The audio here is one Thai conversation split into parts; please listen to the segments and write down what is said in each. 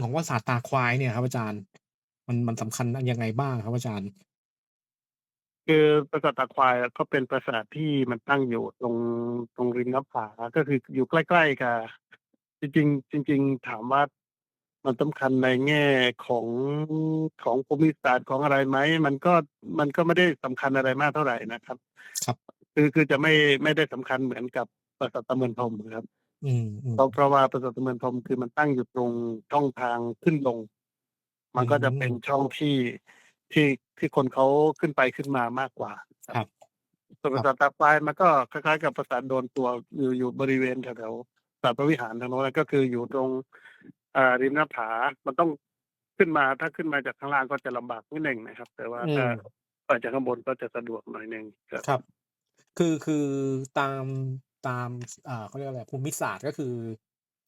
ของปราสาทตาควายเนี่ยครับอาจารย์ มันมันสำคัญยังไงบ้างครับอาจารย์?คือปราสาทตาควายอะก็เป็นปราสาทที่มันตั้งอยู่ตรงตรงริมหน้าผาก็คืออยู่ใกล้ๆกับจริงๆจริง ๆ ถามว่ามันสำคัญในแง่ของของภูมิศาสตร์ของอะไรไหมมันก็มันก็ไม่ได้สำคัญอะไรมากเท่าไรนะครับ ครับ คือคือจะไม่ไม่ได้สำคัญเหมือนกับปราสาทตาเมือนทมอะครับ อืมเพราะๆเพราะว่าปราสาทตาเมือนทมคือมันตั้งอยู่ตรงช่องทางขึ้นลงอมันก็จะเป็นืมช่องที่ที่ที่คนเขาขึ้นไปขึ้นมามากกว่าครัครับบส่วนปรครัาบสาทตาควายมันก็คล้ายๆ กับปราสาทโดนตัวอยู่อยู่บริเวณแถวๆสาทพระวิหารทางโน้นก็คืออยู่ตรงอ่าริมหน้าผา มันต้องขึ้นมาถ้าขึ้นมาจากข้างล่างก็จะลำบากนิดหนึ่งนะครับ แต่ว่าถ้าอืมไปจากข้างบนก็จะสะดวกหน่อยหนึ่งครับ ครับ คือคือตาม ตามสอ่าเขาเรียกว่าอะไรภูมิศาสตร์ก็คือ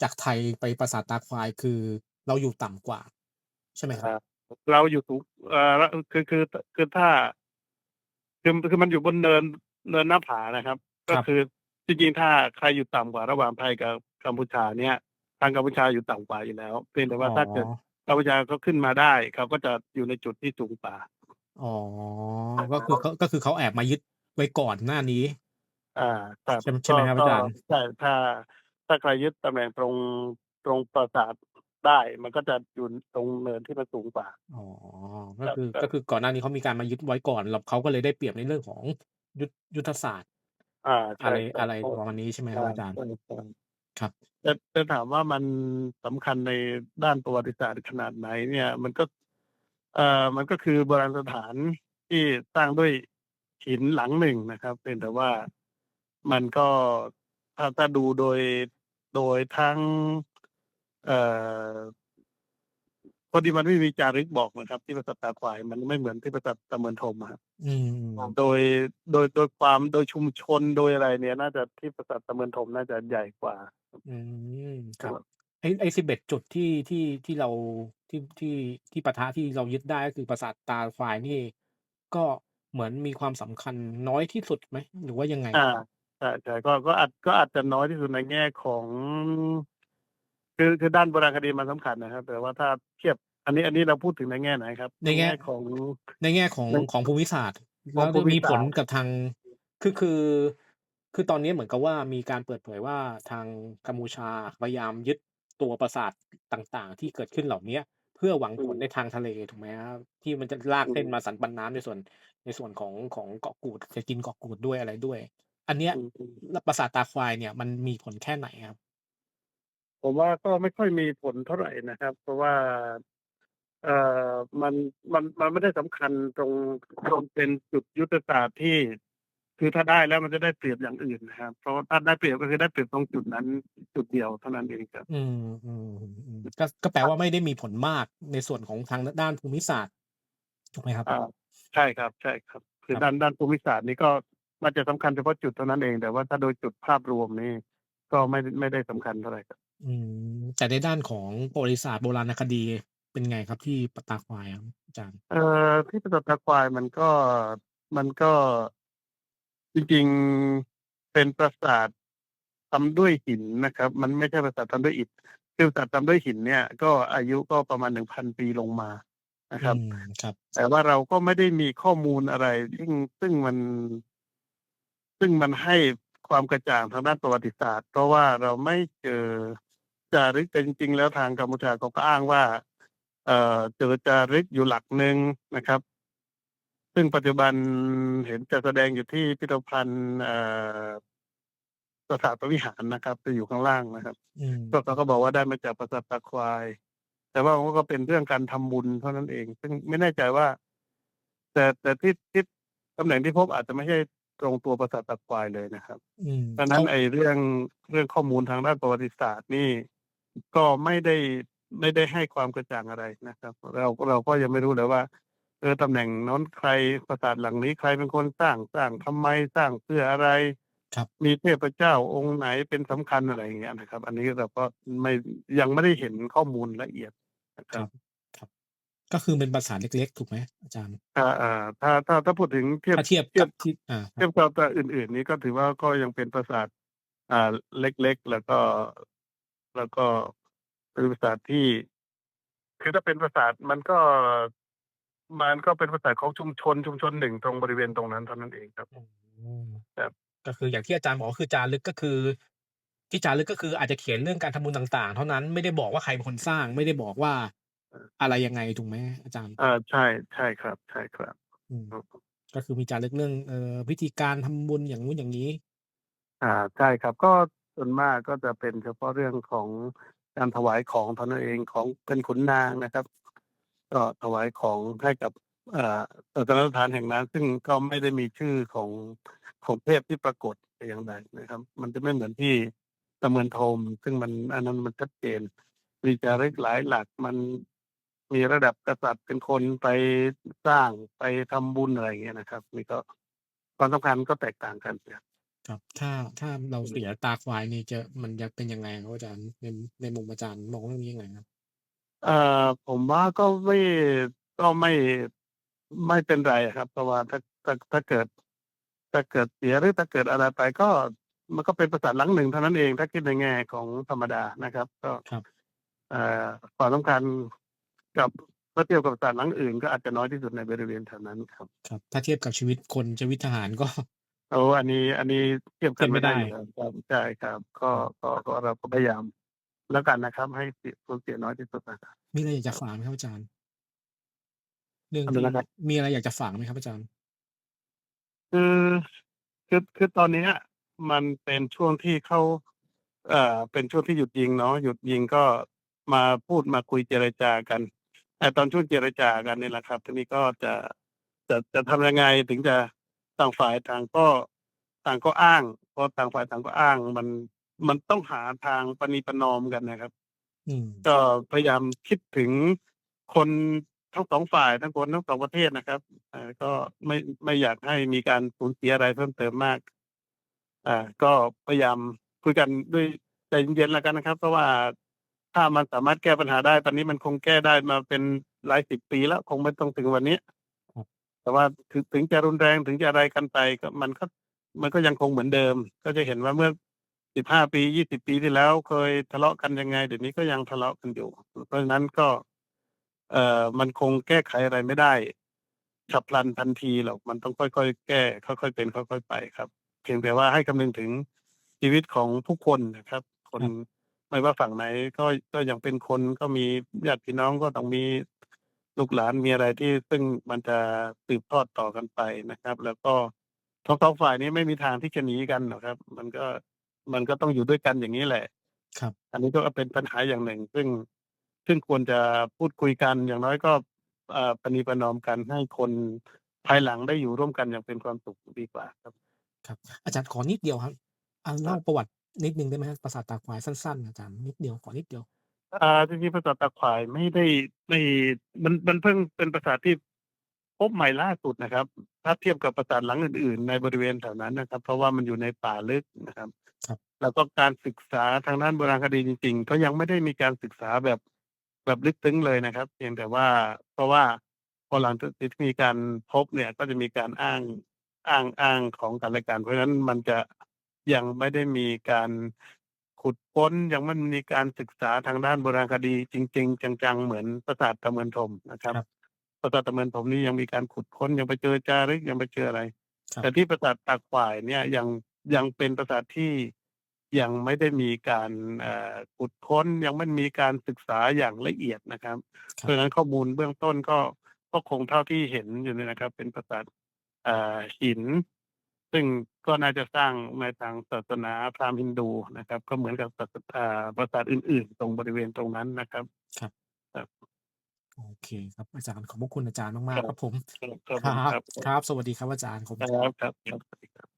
จากไทยไปปราสาทตาควายคือเราอยู่ต่ำกว่า ใช่ไหมคครับ?รับ เราอยู่สูงเอ่อรคือคือตคือถ้าคือคือมันอยู่บนเนินเนินหน้าผานะครับกค็รับคือจริงๆถ้าใครอยู่ต่ำกว่าระหว่างไทยกับกัมพูชาเนี่ยทางกัมพูชาอยู่ต่ำกว่าอยู่แล้วเพียงแต่วอ๋่าถ้าเกิดอกัมพูชาเขาขึ้นมาได้เขาก็จะอยู่ในจุดที่สูงกว่าอ๋อก็คือเขาก็คือเขาแอบมายึดไว้ก่อนหน้านี้ อาครับ ใช่ ใชก่็ ไหมครับกอ็าจารย์?ใช่ ถ้า ถ้าใครยึดตำแหน่งตรง ตรงปราสาทได้ มันก็จะอยู่ตรงเนินที่มันสูงกว่า อ๋อ ก็ครับคือ ครกั็บ คือก่อนหน้านี้เขามีการมายึดไว้ก่อน แล้วเขาก็เลยได้เปรียบในเรื่องของ ยุทยุทธศาสตร์ อาใอชะ่ ไร ครอัะบไรเพราะ ประมาณนี้ ใช่ไหมใชคร่ับอาจารย์?ๆครับๆแต่ แต่ถามว่ามันสำคัญในด้านประวัติศาสตร์ขนาดไหนเนี่ย มันก็ เอ่อ มันก็คือโบราณสถานที่สร้างด้วยหินหลังหนึ่งนะครับ เพียงแต่ว่า มันก็ถ้าถ้าดูโดยโดยทั้ง เอ่อพอดีมันไม่มีจารึกบอกนะครับ ที่ปราสาทตาควาย มันไม่เหมือนที่ปราสาทตาเมือนทมอะครับอืมโดยโดยโดยความโดยชุมชนโดยอะไรเนี่ย น่าจะที่ปราสาทตาเมือนทมน่าจะใหญ่กว่า อืมคครรับับไอ้ไอ้11จุดที่ที่ที่เราที่ที่ที่ปะทะที่เรายึดได้ก็คือปราสาทตาควายนี่ ก็เหมือนมีความสำคัญน้อยที่สุดไหม หรือว่ายังไง?อา ใช่ๆก็ก็อาจก็อาจจะน้อยที่สุดในแง่ของ คือคือด้านโบราณคดีมันสำคัญนะครับ แต่ว่าถ้าเทียบอันนี้อันนี้เราพูดถึงในแง่ไหนครับ?ในแงในแ่ง่ของ ในแง่ของในของภูมิศาสตร์ขแลอง้วภก็ูมิมีผลศาสตร์กับทางคือคือ คือตอนนี้เหมือนกับว่ามีการเปิดเผยว่าทางกัมพูชาพยายามยึดตัวปราสาทต่างๆ ที่เกิดขึ้นเหล่าเนี้ยเพื่อหวังอืมผลในทางทะเลถูกไหมครับ?ที่มันจะลากอืเส้นมมาสันปันน้ำในส่วนในส่วนของของเกาะกูดจะกินเกาะกูดด้วยอะไรด้วย อันเนี้ยอืมๆแล้วปราสาทตาควายเนี่ยมันมีผลแค่ไหนครับ?ผมว่าก็ไม่ค่อยมีผลเท่าไรนะครับ เพราะว่า เอ่อมันมันมันไม่ได้สำคัญตรงตรงเป็นจุดยุทธศาสตร์ที่ คือถ้าได้แล้วมันจะได้เปรียบอย่างอื่นนะครับ เพราะว่าถ้าได้เปรียบก็คือได้เปรียบตรงจุดนั้น จุดเดียวเท่านั้นเองครับอืมๆๆก็ก็แปลว่าไม่ได้มีผลมากในส่วนของทางดด้านภูมิศาสตร์ถูกไหมครับ?อาใช่ครับๆคืครับอด้านด้านภูมิศาสตร์นี่ก็ มันจะสำคัญเฉพาะจุดเท่านั้นเอง แต่ว่าถ้าโดยจุดภาพรวมนี่ก็ไม่ไม่ได้สำคัญเท่าไรครับ อืมแต่ในด้านของประวัติศาสตร์โบราณคดีเป็นไงครับที่ปตาควายครับอาจารย์?เอ่อที่ปราสาทตาควายมันก็มันก็จริงๆเป็นปราสาททำด้วยหินนะครับ มันไม่ใช่ปราสาททำด้วยอิฐคือปราสาททำด้วยหินเนี่ย ก็อายุก็ประมาณ1,000ปีลงมานะอืครับมครับ แต่ว่าเราก็ไม่ได้มีข้อมูลอะไรซึ่งซึ่งมัน ซึ่งมันให้ความกระจ่างทางด้านประวัติศาสตร์ เพราะว่าเราไม่เจอจารึกแต่จริง ๆ แล้วทางกัมพูชาเขาก็อ้างว่า เอ่อเจอจารึกอยู่หลักหนึ่งนะครับ ซึ่งปัจจุบันเห็นจะแสดงอยู่ที่พิพิธภัณฑ์เอ่อปราสาทพระวิหารนะครับจะอยู่ข้างล่างนะครับอืมก็เขาก็บอกว่าได้มาจากปราสาทตาควาย แต่ว่ามันก็เป็นเรื่องการทำบุญเท่านั้นเอง ซึ่งไม่แน่ใจว่า แต่แต่ที่ที่ตำแหน่งที่พบอาจจะไม่ใช่ ตรงตัวปราสาทตาควายเลยนะครับอืมดังเนขั้นาไอ้เรื่องเรื่องข้อมูลทางด้านประวัติศาสตร์นี่ ก็ไม่ได้ไม่ได้ให้ความกระจ่างอะไรนะครับ เราเราก็ยังไม่รู้เลยว่าเออตำแหน่งโน้นใครปราสาทหลังนี้ใครเป็นคนสร้างสร้างทำไมสร้างเพื่ออะไรครับมีเทพเจ้าองค์ไหนเป็นสำคัญอะไรอย่างเงี้ยนะครับ อันนี้เราก็ไม่ยังไม่ได้เห็นข้อมูลละเอียดนะคครัรบับครับ ก็คือเป็นปราสาทเล็ก ๆ ถูกไหมอาจารย์?อาๆถ้าถ้าถ้าพูดถึงเทียถบ้าเทียบเทียบกับที่อาคเรทัีบยบกับกับอื่น ๆ นี่ก็ถือว่าก็ยังเป็นปราสาทอ่าเล็ก ๆ แล้วก็ แล้วก็เป็นปราสาทที่คือถ้าเป็นปราสาทมันก็ มันก็เป็นปราสาทของชุมชน ชุมชนหนึ่งตรงบริเวณตรงนั้นเท่านั้นเองครับ อืมครับ ก็คืออย่างที่อาจารย์บอกก็คือจารึกก็คือ ที่จารึกก็คืออาจจะเขียนเรื่องการทำบุญต่าง ๆ เท่านั้นไม่ได้บอกว่าใครเป็นคนสร้าง ไม่ได้บอกว่าเอออะไรยังไงถูกไหมอาจารย์?อาใช่ใช่ครับ ใช่ครับอืม ครับผมก็คือมีจารึกเรื่องเอ่อวิธีการทำบุญอย่างงู้นอย่างงี้อาใช่ครับ ก็ส่วนมากก็จะเป็นเฉพาะเรื่องของการถวายของเท่านั้นเองของเป็นขุนนางนะครับ ก็ถวายของให้กับอ่าศาสนสถานแห่งนั้น ซึ่งก็ไม่ได้มีชื่อของของเทพที่ปรากฏแต่อย่างใดนะครับ มันจะไม่เหมือนที่ตะเมือนโทม ซึ่งมันอันนั้นมันชัดเจนมีจารึกหลายหลักมัน มีระดับกษัตริย์เป็นคนไปสร้างไปทำบุญอะไรอย่างเงี้ยนะครับนี่ก็ความสำคัญก็แตกต่างกันครับครับ ถ้าถ้าเราอืมเสียตาควายนี่จะมันจะเป็นยังไงครับอาจารย์?ในในมุมอาจารย์มองเรื่องนี้ยังไงครับ?เอ่อผมว่าก็ไม่ก็ไม่ไม่เป็นไรอะครับ เพราะว่าถ้าถ้าถ้าเกิด ถ้าเกิดเสียหรือถ้าเกิดอะไรไปก็มันก็เป็นปราสาทหลังหนึ่งเท่านั้นเองถ้าคิดในแง่ของธรรมดานะครับ ก็ครับเอ่อความสำคัญ กับถ้าเทียบกับปราสาทหลังอื่นก็อาจจะน้อยที่สุดในบริเวณแถวนั้นครับ ครับ ถ้าเทียบกับชีวิตคนชีวิตทหารก็ โอ้อันนี้อันนี้เทียบเทกีัยนบไมไม่่ได้ได้อยู่แล้วครับใช่ครับ ก็ก็ก็เราก็พยายามแล้วกันนะครับ ให้เสียสูญเสียน้อยที่สุดนะครับ มีอะไรอยากจะฝากไหมครับอาจารย์?เรื่องอะไรที่นะครับ?มีอะไรอยากจะฝากไหมครับอาจารย์?คือคือคือตอนเนี้ย มันเป็นช่วงที่เขาเอ่อเป็นช่วงที่หยุดยิงเนาะหยุดยิงก็มาพูดมาคุยเจรจากันแต่ตอนช่วงเจรจากันเนี่ยแหละครับ ทีนี้ก็จะจะจะทำยังไงถึงจะต่างฝ่ายต่างก็ต่างก็อ้างพอต่างฝ่ายต่างก็อ้าง มันมันต้องหาทางประนีประนอมกันนะครับอืมก็พยายามคิดถึงคนทั้ง2ฝ่ายทั้งคนทั้ง2ประเทศนะครับเอ่อก็ไม่ไม่อยากให้มีการสูญเสียอะไรเพิ่มเติมมาก อ่า ก็พยายามคุยกันด้วยใจเย็นๆแล้วกันนะครับ เพราะว่า ถ้ามันสามารถแก้ปัญหาได้ ตอนนี้มันคงแก้ได้มาเป็นหลายสิบปีแล้ว คงไม่ต้องถึงวันนี้ครับแต่ว่าถึงถึงจะรุนแรงถึงจะอะไรกันไปก็มันก็มันก็ยังคงเหมือนเดิม ก็จะเห็นว่าเมื่อ15ปี20ปีที่แล้ว เคยทะเลาะกันยังไง เดี๋ยวนี้ก็ยังทะเลาะกันอยู่ เพราะฉะนั้นก็ เอ่อมันคงแก้ไขอะไรไม่ได้ฉับพลันทันทีหรอกมันต้องค่อยๆแก้ ค่อยๆเป็นค่อยๆไปครับ เพียงแต่ว่าให้คำนึงถึงชีวิตของผู้คนนะครับ คนครับ ไม่ว่าฝั่งไหนก็ก็ยังเป็นคนก็มีญาติพี่น้องก็ต้องมีลูกหลานมีอะไรที่ซึ่งมันจะสืบทอดต่อกันไปนะครับ แล้วก็ทั้ง2ฝ่ายนี้ไม่มีทางที่จะหนีกันหรอกครับ มันก็มันก็ต้องอยู่ด้วยกันอย่างงี้แหละ ครับ อันนี้ก็เป็นปัญหาอย่างหนึ่ง ซึ่งซึ่งควรจะพูดคุยกันอย่างน้อยก็อ่าประนีประนอมกันให้คนภายหลังได้อยู่ร่วมกันอย่างเป็นความสุขดีกว่าครับ ครับ อาจารย์ขอนิดเดียวครับอ่าคเล่ารับประวัติ นิดหนึ่งได้ไหมครับ?ปราสาทตาควายสั้น ๆ อาจารย์นิดเดียว ขอนิดเดียว อ่าจริงๆปราสาทตาขวายไม่ได้ไม่มันมันเพิ่งเป็นปราสาทที่พบใหม่ล่าสุดนะครับ ถ้าเทียบกับปราสาทหลังอื่น ๆ ในบริเวณแถวนั้นนะครับ เพราะว่ามันอยู่ในป่าลึกนะครับ ครับ แล้วก็การศึกษาทางด้านโบราณคดีจริง ๆ ก็ยังไม่ได้มีการศึกษาแบบแบบลึกซึ้งเลยนะครับ เพียงแต่ว่าเพราะว่าพอหลังจากที่มีการพบเนี่ยก็จะมีการอ้างอ้างอ้างของกันและกันเพราะฉะนั้นมันจะ ยังไม่ได้มีการขุดค้นยังไม่มีการศึกษาทางด้านโบราณคดี จริง ๆ จังๆ เหมือนปราสาทตะเมือนทมนะครับครับปราสาทตะเมือนทมนี่ยังมีการขุดค้นยังไปเจอจารึกยังไปเจออะไรครับแต่ที่ปราสาทตาขวายเนี่ยยังยังเป็นปราสาทที่ยังไม่ได้มีการเอ่อขุดค้นยังไม่มีการศึกษาอย่างละเอียดนะครับคเพรับราะฉะนั้นข้อมูลเบื้องต้นก็ก็คงเท่าที่เห็นอยู่เนี่ยนะครับ เป็นปราสาทอ่าหิน ซึ่ง ก็น่าจะสร้างในทางศาสนาพราหมณ์ฮินดูนะครับ ก็เหมือนกับศาสอ่าปราสาทอื่น ๆ ตรงบริเวณตรงนั้นนะครับครับ ครับโอเคครับอาจารย์ขอบพระคุณอาจารย์คมารักๆบครับผมครับครับคผรัมบครับครับ สวัสดีครับอาจารย์ขอบคคุณ รัครับบครับครับสวัสดีครับ